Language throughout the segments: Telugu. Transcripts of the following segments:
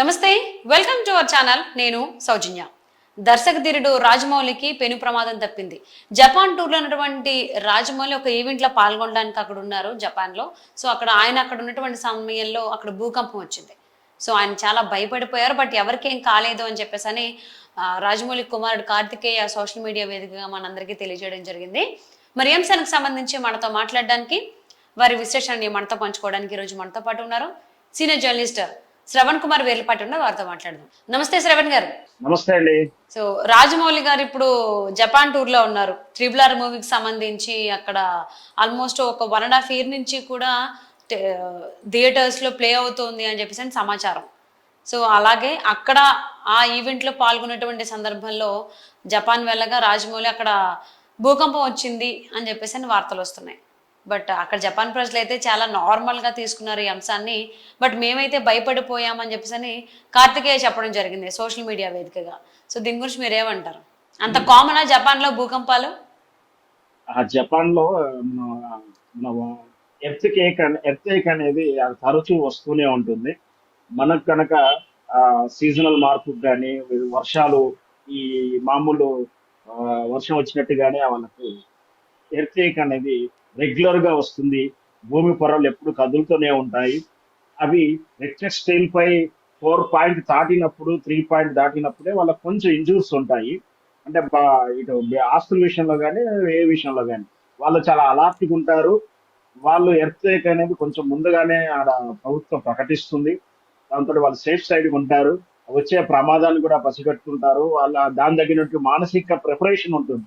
నమస్తే వెల్కమ్ టు అవర్ ఛానల్ నేను సౌజన్య. దర్శక ధీరుడు రాజమౌళికి పెను ప్రమాదం తప్పింది. జపాన్ టూర్లో ఉన్నటువంటి రాజమౌళి ఒక ఈవెంట్లో పాల్గొనడానికి అక్కడ ఉన్నారు జపాన్లో. సో అక్కడ ఆయన అక్కడ ఉన్నటువంటి సమయంలో అక్కడ భూకంపం వచ్చింది. సో ఆయన చాలా భయపడిపోయారు బట్ ఎవరికేం కాలేదు అని చెప్పేసి అని రాజమౌళి కుమారుడు కార్తికేయ సోషల్ మీడియా వేదికగా మనందరికీ తెలియజేయడం జరిగింది. మరి ఈ అంశానికి సంబంధించి మనతో మాట్లాడడానికి వారి విశ్లేషణని మనతో పంచుకోవడానికి ఈరోజు మనతో పాటు ఉన్నారు. సీనియర్ జర్నలిస్ట్ శ్రవణ్ కుమార్ వేర్లపాటి ఉన్నారు వారితో మాట్లాడదాం. నమస్తే శ్రవణ్ గారు. నమస్తే అండి. సో రాజమౌళి గారు ఇప్పుడు జపాన్ టూర్లో ఉన్నారు. త్రిబుల్ ఆర్ మూవీకి సంబంధించి అక్కడ ఆల్మోస్ట్ ఒక వన్ అండ్ హాఫ్ ఇయర్ నుంచి కూడా థియేటర్స్లో ప్లే అవుతుంది అని చెప్పేసి సమాచారం. సో అలాగే అక్కడ ఆ ఈవెంట్లో పాల్గొన్నటువంటి సందర్భంలో జపాన్ వెళ్ళగా రాజమౌళి అక్కడ భూకంపం వచ్చింది అని చెప్పేసి అని వార్తలు వస్తున్నాయి. బట్ అక్కడ జపాన్ ప్రజలు అయితే చాలా నార్మల్గా తీసుకున్నారు ఈ అంశాన్ని. బట్ మేమైతే భయపడిపోయామని చెప్పేసి అని కార్తికేయ చెప్పడం జరిగింది సోషల్ మీడియా వేదికగా. సో దీని గురించి మీరు ఏమంటారు? అంత కామనా జపాన్లో భూకంపాలు? ఆ జపాన్లో ఎర్త్ కేక్ ఎర్త్ కేక్ అనేది తరచూ వస్తూనే ఉంటుంది. మనకు కనుక సీజనల్ మార్పు కానీ వర్షాలు ఈ మామూలు వర్షం వచ్చినట్టుగానే వాళ్ళకు ఎర్త్ కేక్ అనేది రెగ్యులర్గా వస్తుంది. భూమి పొరలు ఎప్పుడు కదులుతూనే ఉంటాయి. అవి రెక్టర్ స్టైల్ పై ఫోర్ పాయింట్ దాటినప్పుడు త్రీ పాయింట్ దాటినప్పుడే వాళ్ళకి కొంచెం ఇంజూర్స్ ఉంటాయి. అంటే బా- ఇటు ఆస్తుల విషయంలో కానీ ఏ విషయంలో కానీ వాళ్ళు చాలా అలర్ట్గా ఉంటారు. వాళ్ళు ఎర్త్ అనేది కొంచెం ముందుగానే ఆడ ప్రభుత్వం ప్రకటిస్తుంది. దాంతో వాళ్ళు సేఫ్ సైడ్ ఉంటారు. వచ్చే ప్రమాదాన్ని కూడా పసిగట్టుకుంటారు. వాళ్ళ దాని తగినట్టు మానసిక ప్రిపరేషన్ ఉంటుంది.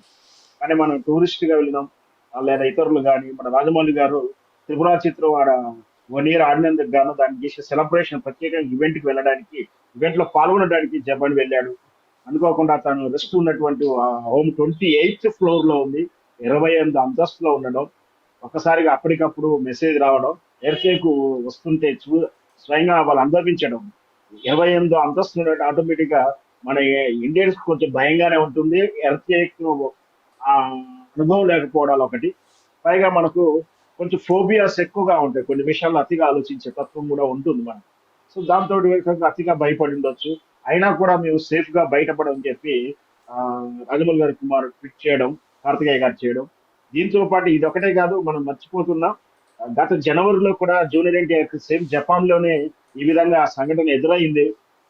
కానీ మనం టూరిస్ట్గా వెళ్ళినాం లేదా ఇతరులు కానీ మన రాజమౌళి గారు త్రిపుర చిత్రం ఆడ వన్ ఇయర్ ఆడినందుకు గాను దాన్ని చేసే సెలబ్రేషన్ ప్రత్యేకంగా ఈవెంట్కి వెళ్ళడానికి ఈవెంట్లో పాల్గొనడానికి జపాన్ వెళ్ళాడు. అనుకోకుండా తను రెస్ట్ ఉన్నటువంటి హోమ్ ట్వంటీ ఎయిత్ ఫ్లోర్లో ఉంది. ఇరవై ఎనిమిది అంతస్తులో ఉండడం. ఒకసారిగా అప్పటికప్పుడు మెసేజ్ రావడం. ఎయిర్కేక్ వస్తుంటే చూ స్వయంగా వాళ్ళు అనుభవించడం ఇరవై ఎనిమిదో అంతస్తు ఆటోమేటిక్గా మన ఇండియన్స్ కొంచెం భయంగానే ఉంటుంది. ఎర్త్కేక్ అనుభవం లేకపోవడాలు ఒకటి. పైగా మనకు కొంచెం ఫోబియాస్ ఎక్కువగా ఉంటాయి. కొన్ని విషయాల్లో అతిగా ఆలోచించే తత్వం కూడా ఉంటుంది మనకు. సో దాంతో అతిగా భయపడి ఉండొచ్చు. అయినా కూడా మేము సేఫ్గా చెప్పి ఆ, రాజమౌళి గారి కుమార్ ట్వీట్ చేయడం కార్తికేయ గారు చేయడం. దీంతో పాటు ఇది ఒకటే కాదు మనం మర్చిపోతున్నాం గత జనవరిలో కూడా జూనియర్ ఎన్టీఆర్ సేమ్ జపాన్లోనే ఈ విధంగా ఆ సంఘటన ఎదురైంది.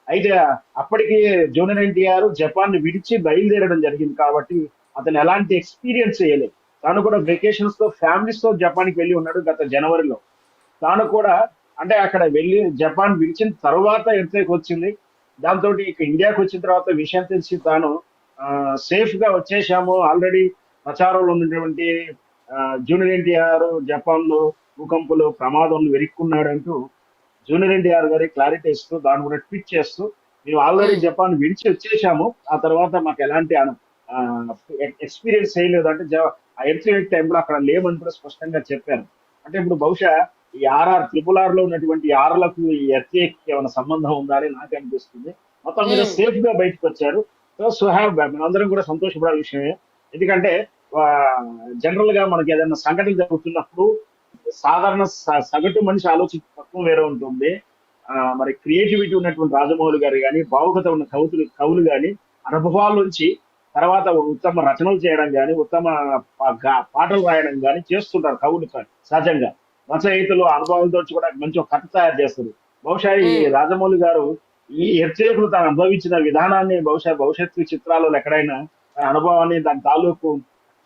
అయితే అప్పటికి జూనియర్ ఎన్టీఆర్ జపాన్ని విడిచి బయలుదేరడం జరిగింది కాబట్టి అతను ఎలాంటి ఎక్స్పీరియన్స్ చేయలేదు. తాను కూడా వెకేషన్స్తో ఫ్యామిలీస్తో జపాన్కి వెళ్ళి ఉన్నాడు గత జనవరిలో. తాను కూడా అంటే అక్కడ వెళ్ళి జపాన్ విడిచిన తర్వాత ఎంతకి వచ్చింది దాంతో ఇక ఇండియాకి వచ్చిన తర్వాత విషయం తెలిసి తాను సేఫ్గా వచ్చేసాము. ఆల్రెడీ ప్రచారంలో ఉన్నటువంటి జూనియర్ ఎన్టీఆర్ జపాన్లో భూకంపులు ప్రమాదంలో వెరుక్కున్నాడు అంటూ జూనియర్ ఎన్టీఆర్ గారి క్లారిటీ ఇస్తూ దాన్ని కూడా ట్వీట్ చేస్తూ మేము ఆల్రెడీ జపాన్ విడిచి వచ్చేసాము. ఆ తర్వాత మాకు ఎలాంటి ఎక్స్పీరియన్స్ చేయలేదు అంటే ఆ ఎర్త్ టైంలో అక్కడ లేమని కూడా స్పష్టంగా చెప్పారు. అంటే ఇప్పుడు బహుశా ఈ ఆర్ఆర్ త్రిపుల్ ఆర్లో ఉన్నటువంటి ఆర్లకు ఈ ఎర్త్ ఏమైనా సంబంధం ఉందా అని నాకు అనిపిస్తుంది. మొత్తం మీద. సేఫ్గా బయటకు వచ్చారు. సో సో హ్యావ్ మనందరం కూడా సంతోషపడే విషయమే. ఎందుకంటే జనరల్గా మనకి ఏదైనా సంఘటన జరుగుతున్నప్పుడు సాధారణ స- సగటు మనిషి ఆలోచించే తత్వం వేరే ఉంటుంది. ఆ, మరి క్రియేటివిటీ ఉన్నటువంటి రాజమౌళి గారు కానీ భావుకత ఉన్న కవుతులు కవులు కానీ అనుభవాల నుంచి తర్వాత ఉత్తమ రచనలు చేయడం కానీ ఉత్తమ పాటలు రాయడం కానీ చేస్తుంటారు కవులు సహజంగా. రచయితలు అనుభవాలతో కూడా మంచి ఒక కథ తయారు చేస్తారు. బహుశా ఈ. రాజమౌళి గారు ఈ హెచ్చరికలు తాను అనుభవించిన విధానాన్ని బహుశా భవిష్యత్తు చిత్రాలలో ఎక్కడైనా ఆ అనుభవాన్ని దాని తాలూకు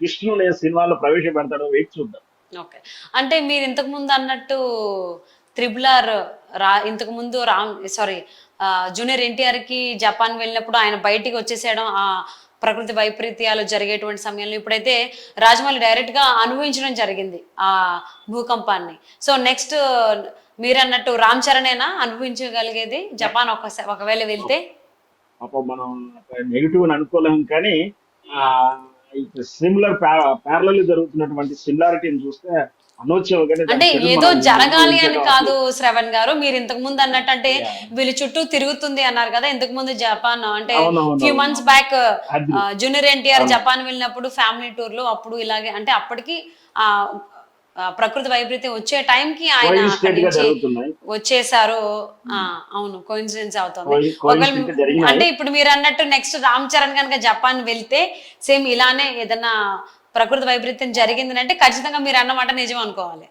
కృష్ణుని సినిమాలో ప్రవేశపెడతాడో వెయిట్ చూద్దాం. ఓకే. అంటే మీరు ఇంతకు ముందు అన్నట్టు త్రిబుల్ ఆర్ రా ఇంతకు ముందు రామ్ సారీ జూనియర్ ఎన్టీఆర్కి జపాన్ వెళ్ళినప్పుడు ఆయన బయటికి వచ్చేసేయడం ఆ ప్రకృతి వైపరీత్యాలు జరిగేటువంటి సమయంలో ఇప్పుడైతే రాజమౌళి డైరెక్ట్గా అనుభవించడం జరిగింది ఆ భూకంపాన్ని. సో నెక్స్ట్ మీరు అన్నట్టు రామ్ చరణేనా అనుభవించగలిగేది? జపాన్ ఒకసారి ఒకవేళ వెళ్తే? మనం నెగిటివ్ అని అనుకోలేము కానీ సిమిలర్ ప్యారలల్ జరుగుతున్నటువంటి సిమిలారిటీని చూస్తే అంటే ఏదో జరగాలి అని కాదు శ్రవణ్ గారు మీరు ఇంతకు ముందు అన్నట్టు అంటే. వీళ్ళు చుట్టూ తిరుగుతుంది అన్నారు కదా ఇంతకు ముందు జపాన్ అంటే. Few months back. Junior NTR. Japan వెళ్ళినప్పుడు ఫ్యామిలీ టూర్లో అప్పుడు ఇలాగే అంటే అప్పటికి ఆ ప్రకృతి వైపరీత్యం వచ్చే ఆయన గా నుంచి జరుగుతున్నాయి వచ్చేసారు ఆ, అవును కోయిన్సిడెన్స్ అవుతుంది ఒకవేళ-. అంటే ఇప్పుడు మీరు అన్నట్టు నెక్స్ట్ రామ్ చరణ్ కనుక జపాన్ వెళ్తే సేమ్ ఇలానే ఏదైనా ప్రకృతి వైపరీత్యం జరిగింది అంటే ఖచ్చితంగా మీరు అన్నమాట నిజం అనుకోవాలి.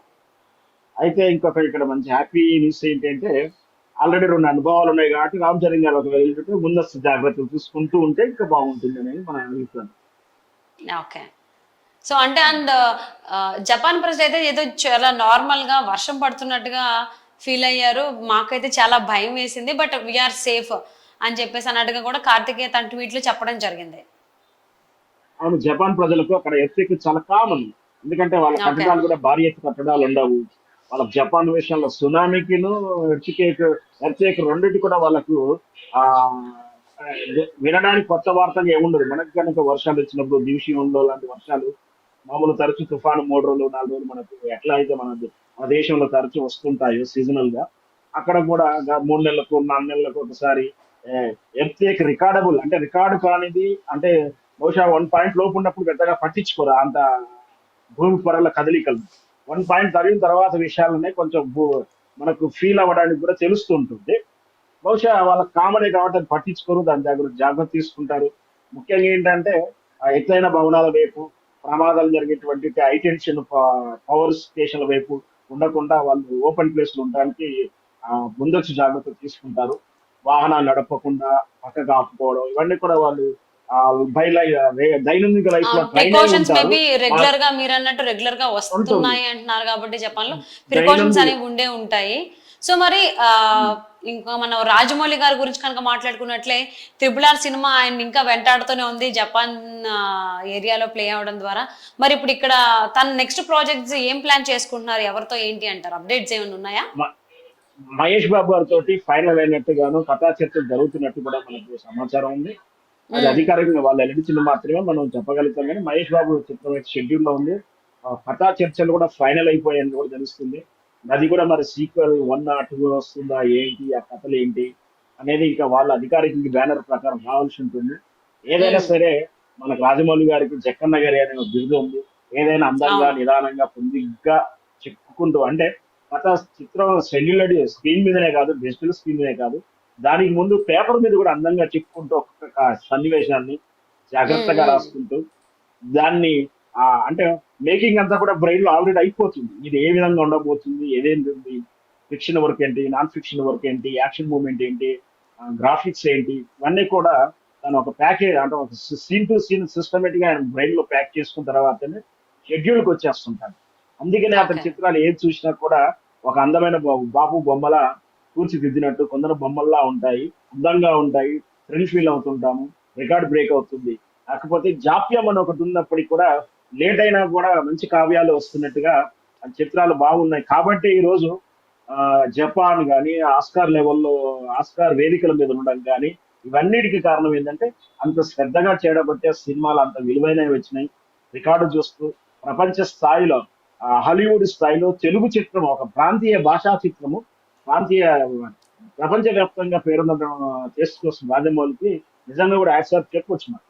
అయితే ఇంకొక ఇక్కడ మంచి హ్యాపీ న్యూస్ ఏంటంటే ఆల్రెడీ రెండు అనుభవాలు ఉన్నాయి కాబట్టి రామ్ చరణ్ గారు ఒకవేళ ముందస్తు జాగ్రత్తలు తీసుకుంటూ ఉంటే ఇంకా బాగుంటుంది అనేది మన అభిప్రాయం. ఓకే. సో అంటే అండ్ జపాన్ ప్రజలు అయితే ఏదో చాలా నార్మల్గా వర్షం పడుతున్నట్టుగా ఫీల్ అయ్యారు. మాకైతే చాలా భయం వేసింది బట్ వీఆర్ సేఫ్ అని చెప్పేసి అన్నట్టుగా కూడా కార్తికేయ తన ట్వీట్లో చెప్పడం జరిగింది. అవును జపాన్ ప్రజలకు అక్కడ ఎర్త్క్వేక్ చాలా కామన్ ఎందుకంటే వాళ్ళ. కట్టడాలు కూడా భారీ ఎత్తు కట్టడాలు ఉండవు. వాళ్ళ జపాన్ విషయంలో సునామీకిను ఎర్త్క్వేక్ ఎర్త్క్వేక్ రెండింటి కూడా వాళ్ళకు ఆ వినడానికి కొత్త వార్తలు ఏముండదు మనకు కనుక వర్షాలు వచ్చినప్పుడు దివిషయంలో లాంటి వర్షాలు మామూలు తరచు తుఫాను మూడు రోజులు నాలుగు రోజులు మనకు ఎట్లా అయితే మన మన దేశంలో తరచు వస్తుంటాయో సీజనల్గా అక్కడ కూడా మూడు నెలలకు నాలుగు నెలలకు ఒకసారి ఎర్త్క్వేక్ రికార్డబుల్ అంటే రికార్డు కానిది అంటే బహుశా వన్ పాయింట్ లోపు ఉన్నప్పుడు పెద్దగా పట్టించుకోరు అంత భూమి పొరల కదలికలు. వన్ పాయింట్ జరిగిన తర్వాత విషయాలనే కొంచెం మనకు ఫీల్ అవ్వడానికి కూడా తెలుస్తూ ఉంటుంది. బహుశా వాళ్ళ కామనే కాబట్టి అది పట్టించుకోరు దాని జాగ్రత్త జాగ్రత్త తీసుకుంటారు. ముఖ్యంగా ఏంటంటే ఆ ఎత్తైన భవనాల వైపు ప్రమాదాలు జరిగేటువంటి హై టెన్షన్ పవర్ స్టేషన్ల వైపు ఉండకుండా వాళ్ళు ఓపెన్ ప్లేస్లు ఉండడానికి ఆ, ముందొచ్చి జాగ్రత్త తీసుకుంటారు. వాహనాలు నడపకుండా పక్కగా ఆపుకోవడం ఇవన్నీ కూడా వాళ్ళు బై దైనందిక లైఫ్లో ప్రికాషన్స్ మేబీ రెగ్యులర్గా మీరు అన్నట్టు రెగ్యులర్గా వస్తున్నాయి అంటున్నారు కాబట్టి జపాన్లో ప్రికాషన్స్ అనేవి ఉండే ఉంటాయి. సో మరి ఇంకా మనం రాజమౌళి గారి గురించి కనుక మాట్లాడుకున్నట్లే త్రిపుల్ ఆర్ సినిమా ఆయన ఇంకా వెంటాడుతూనే ఉంది జపాన్ ఏరియాలో ప్లే అవడం ద్వారా. మరి ఇప్పుడు ఇక్కడ తన నెక్స్ట్ ప్రాజెక్ట్స్ ఏం ప్లాన్ చేసుకుంటున్నారు? ఎవరితో ఏంటి అంటారు? అప్డేట్స్ ఏమైనా ఉన్నాయా? మహేష్ బాబు గారితో ఫైనల్ అయినట్టుగాను కథా చర్చలు జరుగుతున్నట్టు కూడా మనకు సమాచారం ఉంది. అది అధికారికంగా వాళ్ళు ఎలిడించిన మాత్రమే మనం చెప్పగలుగుతాం. కానీ మహేష్ బాబు చిత్రం షెడ్యూల్లో ఉంది. కథా చర్చలు కూడా ఫైనల్ అయిపోయాయని కూడా తెలుస్తుంది. అది కూడా మరి సీక్వెల్ వన్ ఆ టూ వస్తుందా ఏంటి ఆ కథలు ఏంటి అనేది ఇంకా వాళ్ళ అధికారిక బ్యానర్ ప్రకారం రావాల్సి ఉంటుంది. ఏదైనా Hmm. సరే మనకు రాజమౌళి గారికి జక్కన్న గారి అనే బిరుదు ఉంది. ఏదైనా అందంగా. నిదానంగా పొందిగ్గా చెప్పుకుంటూ అంటే కథ చిత్రం సెల్యులర్ స్క్రీన్ మీదనే కాదు డిజిటల్ స్క్రీన్ మీదనే కాదు. దానికి ముందు పేపర్ మీద కూడా అందంగా చెప్పుకుంటూ ఒక్కొక్క సన్నివేశాన్ని జాగ్రత్తగా. రాసుకుంటూ దాన్ని అంటే మేకింగ్ అంతా కూడా బ్రెయిన్లో ఆల్రెడీ అయిపోతుంది ఇది ఏ విధంగా ఉండబోతుంది ఏదేంటి ఫిక్షన్ వర్క్ ఏంటి నాన్ ఫిక్షన్ వర్క్ ఏంటి యాక్షన్ మూమెంట్ ఏంటి గ్రాఫిక్స్ ఏంటి ఇవన్నీ కూడా తను ఒక ప్యాకేజ్ అంటే ఒక సీన్ టు సీన్ సిస్టమేటిక్గా ఆయన బ్రెయిన్లో ప్యాక్ చేసుకున్న తర్వాతనే షెడ్యూల్కి వచ్చేస్తుంటాడు అందుకనే అతని. చిత్రాలు ఏది చూసినా కూడా ఒక అందమైన బా- బాపు బొమ్మల కూర్చిదిద్దినట్టు కొందరు బొమ్మల్లా ఉంటాయి అందంగా ఉంటాయి థ్రిల్ ఫీల్ అవుతుంటాము రికార్డ్ బ్రేక్ అవుతుంది. కాకపోతే జాప్యం అని ఒకటి ఉన్నప్పటికీ కూడా లేట్ అయినా కూడా మంచి కావ్యాలు వస్తున్నట్టుగా ఆ చిత్రాలు బాగున్నాయి. కాబట్టి ఈరోజు జపాన్ కానీ ఆస్కార్ లెవెల్లో ఆస్కార్ వేదికల మీద ఉండడం కానీ ఇవన్నిటికీ కారణం ఏంటంటే అంత శ్రద్ధగా చేయడబట్టే సినిమాలు అంత విలువైనవి వచ్చినాయి. రికార్డు చూస్తూ ప్రపంచ స్థాయిలో హాలీవుడ్ స్థాయిలో తెలుగు చిత్రం ఒక ప్రాంతీయ భాషా చిత్రము ప్రాంతీయ ప్రపంచవ్యాప్తంగా పేరున్న చేసుకోవచ్చు మాధ్యమాలకి నిజంగా కూడా యాక్సెప్ట్ చెప్పొచ్చు మనం